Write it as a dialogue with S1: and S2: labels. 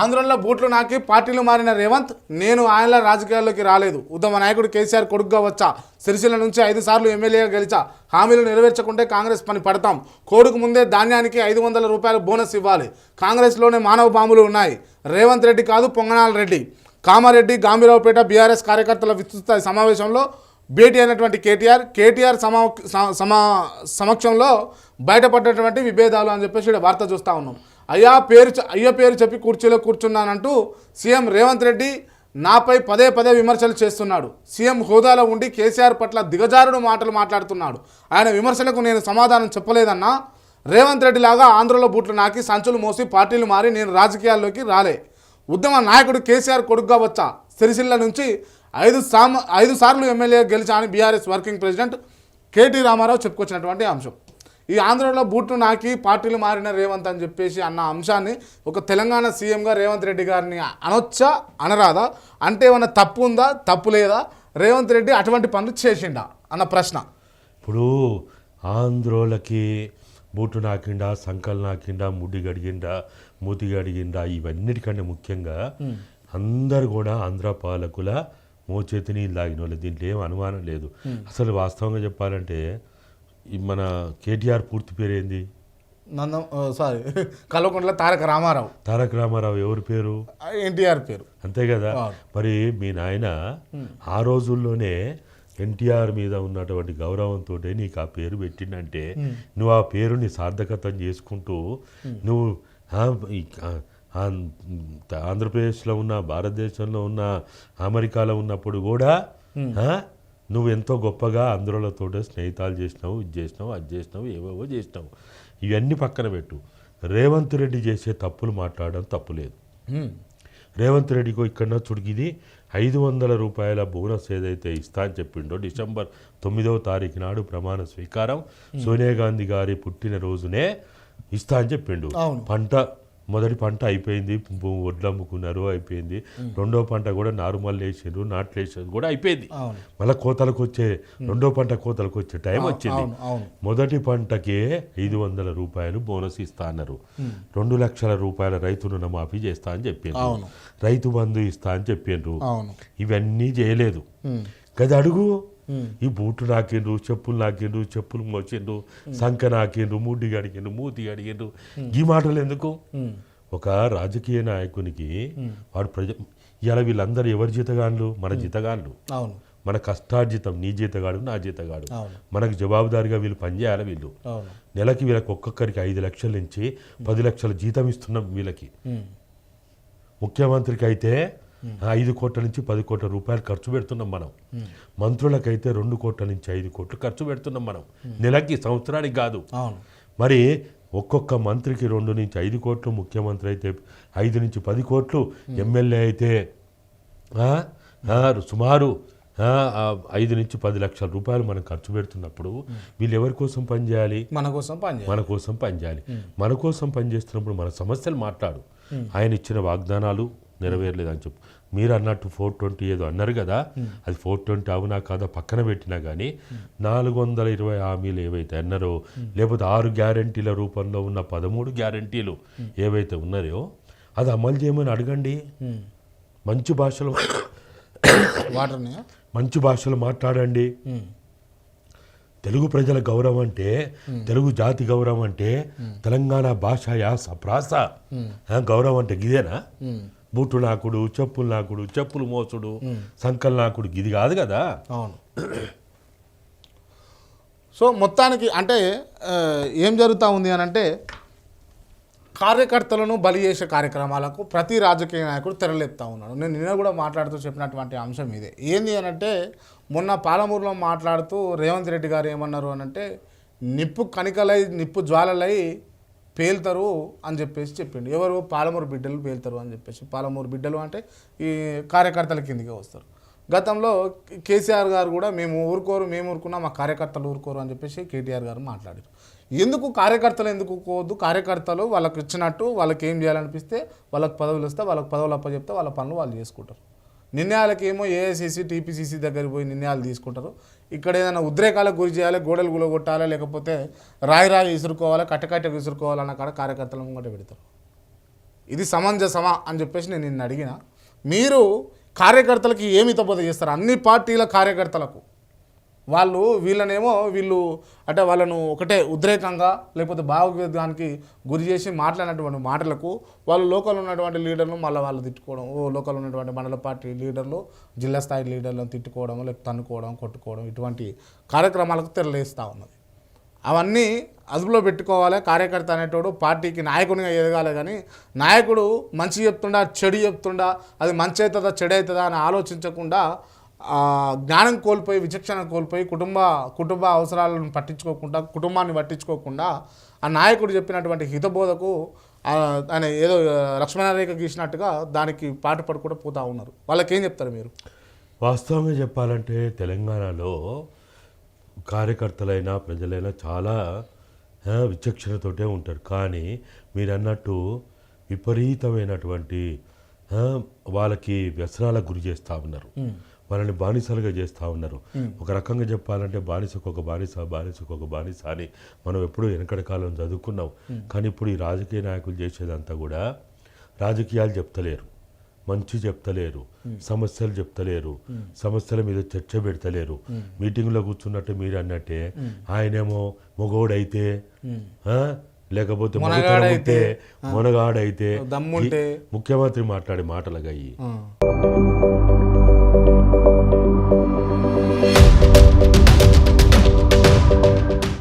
S1: ఆంధ్రలో బూట్లు నాకి పార్టీలు మారిన రేవంత్ నేను ఆయన రాజకీయాల్లోకి రాలేదు. ఉత్తమ నాయకుడు కేసీఆర్ కొడుకుగా వచ్చా. సిరిసిల్ల నుంచి ఐదు సార్లు ఎమ్మెల్యేగా గెలిచా. హామీలు నెరవేర్చకుంటే కాంగ్రెస్ పని పడతాం. కోడుకు ముందే ధాన్యానికి ఐదు వందల రూపాయల బోనస్ ఇవ్వాలి. కాంగ్రెస్లోనే మానవ బాంబులు ఉన్నాయి. రేవంత్ రెడ్డి కాదు పొంగనాల రెడ్డి. కామారెడ్డి గాంభీరావుపేట బీఆర్ఎస్ కార్యకర్తల విస్తృత సమావేశంలో భేటీ అయినటువంటి కేటీఆర్ కేటీఆర్ సమా సమా సమక్షంలో బయటపడ్డటువంటి విభేదాలు అని చెప్పేసి ఈడ వార్త చూస్తూ ఉన్నాం. అయ్యా పేరు అయ్య పేరు చెప్పి కుర్చీలో కూర్చున్నానంటూ సీఎం రేవంత్ రెడ్డి నాపై పదే పదే విమర్శలు చేస్తున్నాడు. సీఎం హోదాలో ఉండి కేసీఆర్ పట్ల దిగజారుడు మాటలు మాట్లాడుతున్నాడు. ఆయన విమర్శలకు నేను సమాధానం చెప్పలేదన్నా రేవంత్ రెడ్డి లాగా ఆంధ్రలో బూట్లు నాకి సంచులు మోసి పార్టీలు మారి నేను రాజకీయాల్లోకి రాలే. ఉద్యమ నాయకుడు కేసీఆర్ కొడుకుగా వచ్చా? సిరిసిల్ల నుంచి ఐదు సామ ఐదు సార్లు ఎమ్మెల్యే గెలిచా అని BRS working president KT Ramarao చెప్పుకొచ్చినటువంటి అంశం. ఈ ఆంధ్రలో బూట్లు నాకి పార్టీలు మారిన రేవంత్ అని చెప్పేసి అన్న అంశాన్ని ఒక తెలంగాణ సీఎంగా రేవంత్ రెడ్డి గారిని అనొచ్చా అనరాదా? అంటే ఏమన్నా తప్పు ఉందా తప్పు లేదా రేవంత్ రెడ్డి అటువంటి పనులు చేసిండా అన్న ప్రశ్న.
S2: ఇప్పుడు ఆంధ్రోలకి బూటు నాకిండా సంకల్ నాకిండా ముడ్డి గడిగిండా మూతి గడిగిండా ఇవన్నిటికంటే ముఖ్యంగా అందరు కూడా ఆంధ్ర పాలకుల మోచేతి నీళ్ళు తాగిన వాళ్ళు దీంట్లో ఏం అనుమానం లేదు. అసలు వాస్తవంగా చెప్పాలంటే మన కేటీఆర్ పూర్తి పేరు ఏంది
S1: నందం సారీ కల్వకుంట్ల తారక రామారావు.
S2: తారక రామారావు ఎవరి పేరు?
S1: ఎన్టీఆర్ పేరు.
S2: అంతే కదా. మరి మీ నాయన ఆ రోజుల్లోనే ఎన్టీఆర్ మీద ఉన్నటువంటి గౌరవంతో నీకు ఆ పేరు పెట్టిండంటే నువ్వు ఆ పేరుని సార్థకతం చేసుకుంటూ నువ్వు ఆంధ్రప్రదేశ్లో ఉన్న భారతదేశంలో ఉన్న అమెరికాలో ఉన్నప్పుడు కూడా నువ్వు ఎంతో గొప్పగా ఆంధ్రులతో స్నేహితాలు చేసినావు ఇది చేసినావు అది చేసినావు ఏవేవో చేసినావు. ఇవన్నీ పక్కన పెట్టు. రేవంత్ రెడ్డి చేసే తప్పులు మాట్లాడడం తప్పులేదు. రేవంత్ రెడ్డికి ఇక్కడ చుడికిది ఐదు వందల రూపాయల బోనస్ ఏదైతే ఇస్తా అని చెప్పిండో డిసెంబర్ తొమ్మిదవ తారీఖు నాడు ప్రమాణ స్వీకారం సోనియా గాంధీ గారి పుట్టినరోజునే ఇస్తా అని చెప్పిండు. పంట మొదటి పంట అయిపోయింది వడ్లు అమ్ముకున్నారు అయిపోయింది. రెండో పంట కూడా నారుమల్ వేసిండ్రు నాట్లు వేసేది కూడా అయిపోయింది. మళ్ళీ కోతలకు వచ్చే రెండో పంట కోతలకు వచ్చే టైం వచ్చింది. మొదటి పంటకే ఐదు వందల రూపాయలు బోనస్ ఇస్తా అన్నారు. రెండు లక్షల రూపాయల రైతు రుణమాఫీ చేస్తా అని చెప్పిండ్రు.
S1: అవును.
S2: రైతు బంధు ఇస్తా అని చెప్పిండ్రు.
S1: అవును.
S2: ఇవన్నీ చేయలేదు. గది అడుగు. ఈ బూట్లు నాకిండ్రు చెప్పులు నాకిండ్రు చెప్పులు మోచిండ్రు సంక నాకిండ్రు ముడ్డి గడిగిండ్రు మూతి గడిగిండ్రు ఈ మాటలు ఎందుకు. ఒక రాజకీయ నాయకునికి వాడు ప్రజ ఇలా వీళ్ళందరూ ఎవరి జీతగాన్లు మన జీతగాన్లు
S1: అవును.
S2: మన కష్టార్జితం నీ జీతగాడు నా జీతగాడు. మనకు జవాబుదారిగా వీళ్ళు పనిచేయాలి వీళ్ళు. నెలకి వీళ్ళకి ఒక్కొక్కరికి ఐదు లక్షల నుంచి పది లక్షల జీతం ఇస్తున్నాం వీళ్ళకి. ముఖ్యమంత్రికి అయితే ఐదు కోట్ల నుంచి పది కోట్ల రూపాయలు ఖర్చు పెడుతున్నాం మనం. మంత్రులకైతే రెండు కోట్ల నుంచి ఐదు కోట్లు ఖర్చు పెడుతున్నాం మనం. నెలకి సంవత్సరానికి కాదు. మరి ఒక్కొక్క మంత్రికి రెండు నుంచి ఐదు కోట్లు ముఖ్యమంత్రి అయితే ఐదు నుంచి పది కోట్లు ఎమ్మెల్యే అయితే సుమారు ఐదు నుంచి పది లక్షల రూపాయలు మనం ఖర్చు పెడుతున్నప్పుడు వీళ్ళు ఎవరి కోసం పనిచేయాలి
S1: మన కోసం పనిచేయాలి
S2: మన కోసం పనిచేయాలి మన కోసం పనిచేస్తున్నప్పుడు మన సమస్యలు మాట్లాడు. ఆయన ఇచ్చిన వాగ్దానాలు నెరవేరలేదని చెప్పు మీరు అన్నట్టు ఫోర్ ట్వంటీ ఏదో అన్నారు కదా అది ఫోర్ ట్వంటీ అవునా కాదా పక్కన పెట్టినా కానీ నాలుగు వందల ఇరవై హామీలు ఏవైతే అన్నారో లేకపోతే ఆరు గ్యారంటీల రూపంలో ఉన్న పదమూడు గ్యారంటీలు ఏవైతే ఉన్నాయో అది అమలు చేయమని అడగండి. మంచి భాషలో
S1: వాటర్ని
S2: మంచి భాషలో మాట్లాడండి. తెలుగు ప్రజల గౌరవం అంటే తెలుగు జాతి గౌరవం అంటే తెలంగాణ భాష యాస ప్రాస గౌరవం అంటే గిదేనా. బూటు నాకుడు చెప్పులు నాకుడు చెప్పులు మోసుడు సంకల్ నాకుడు గిది కాదు కదా?
S1: అవును. సో మొత్తానికి అంటే ఏం జరుగుతూ ఉంది అని అంటే కార్యకర్తలను బలి చేసే కార్యక్రమాలకు ప్రతి రాజకీయ నాయకుడు తెరలేపుతా ఉన్నాడు. నేను నిన్న కూడా మాట్లాడుతూ చెప్పినటువంటి అంశం ఇదే. ఏంది అని అంటే మొన్న పాలమూరులో మాట్లాడుతూ రేవంత్ రెడ్డి గారు ఏమన్నారు అని అంటే నిప్పు కణికలై నిప్పు జ్వాలలై పేలుతారు అని చెప్పేసి చెప్పిండు. ఎవరు? పాలమూరు బిడ్డలు పేలుతారు అని చెప్పేసి. పాలమూరు బిడ్డలు అంటే ఈ కార్యకర్తల కిందికే వస్తారు. గతంలో కేసీఆర్ గారు కూడా మేము ఊరుకోరు మేము ఊరుకున్నా మా కార్యకర్తలు ఊరుకోరు అని చెప్పేసి కేటీఆర్ గారు మాట్లాడారు. ఎందుకు కార్యకర్తలు ఎందుకు కోవద్దు కార్యకర్తలు వాళ్ళకి ఇచ్చినట్టు వాళ్ళకి ఏం చేయాలనిపిస్తే వాళ్ళకి పదవులు వస్తే వాళ్ళకి పదవులు అప్పచెప్తే వాళ్ళ పనులు వాళ్ళు చేసుకుంటారు. నిర్ణయాలకి ఏమో ఏఐసిసి టీపీసీసీ దగ్గరికి పోయి నిర్ణయాలు తీసుకుంటారు. ఇక్కడ ఏదైనా ఉద్రేకాలకు గురి చేయాలి గోడలు గులగొట్టాలి లేకపోతే రాయి రాయి విసురుకోవాలి కట్టకట్ట విసురుకోవాలన్న కాడ కార్యకర్తలు ముంగట పెడతారు. ఇది సమంజసమా అని చెప్పేసి నేను నిన్ను అడిగిన. మీరు కార్యకర్తలకి ఏమి తప్పద చేస్తారు? అన్ని పార్టీల కార్యకర్తలకు. వాళ్ళు వీళ్ళనేమో వీళ్ళు అంటే వాళ్ళను ఒకటే ఉద్రేకంగా లేకపోతే భావోద్వేగానికి గురి చేసి మాట్లాడినటువంటి మాటలకు వాళ్ళు లోకల్ ఉన్నటువంటి లీడర్లు మళ్ళీ వాళ్ళు తిట్టుకోవడం ఓ లోకల్ ఉన్నటువంటి మండల పార్టీ లీడర్లు జిల్లా స్థాయి లీడర్లను తిట్టుకోవడం లేకపోతే తన్నుకోవడం కొట్టుకోవడం ఇటువంటి కార్యక్రమాలకు తెరలేస్తూ ఉన్నది. అవన్నీ అదుపులో పెట్టుకోవాలి. కార్యకర్త అనేటోడు పార్టీకి నాయకునిగా ఎదగాలి కానీ నాయకుడు మంచి చెప్తుండా చెడు చెప్తుండా అది మంచి అవుతుందా చెడు అవుతుందా అని ఆలోచించకుండా జ్ఞానం కోల్పోయి విచక్షణ కోల్పోయి కుటుంబ కుటుంబ అవసరాలను పట్టించుకోకుండా కుటుంబాన్ని పట్టించుకోకుండా ఆ నాయకుడు చెప్పినటువంటి హితబోధకు ఆయన ఏదో లక్ష్మణరేఖ గీసినట్టుగా దానికి పాటు పడుకుంటూ పోతా ఉన్నారు. వాళ్ళకి ఏం చెప్తారు మీరు?
S2: వాస్తవంగా చెప్పాలంటే తెలంగాణలో కార్యకర్తలైనా ప్రజలైనా చాలా విచక్షణతోటే ఉంటారు. కానీ మీరు అన్నట్టు విపరీతమైనటువంటి వాళ్ళకి వ్యసనాలకు గురి చేస్తూ ఉన్నారు. వాళ్ళని బానిసలుగా చేస్తూ ఉన్నారు. ఒక రకంగా చెప్పాలంటే బానిసకు ఒక బానిస బానిసకు ఒక బానిస అని మనం ఎప్పుడూ వెనకటి కాలం చదువుకున్నాం. కానీ ఇప్పుడు ఈ రాజకీయ నాయకులు చేసేదంతా కూడా రాజకీయాలు చెప్తలేరు. మంచి చెప్తలేరు. సమస్యలు చెప్తలేరు. సమస్యల మీద చర్చ పెడతలేరు. మీటింగ్లో కూర్చున్నట్టు మీరు అన్నట్టే ఆయనేమో మగోడైతే లేకపోతే మొనగాడైతే
S1: దమ్ముంటే.
S2: ముఖ్యమంత్రి మాట్లాడే మాటలుగా అయ్యి.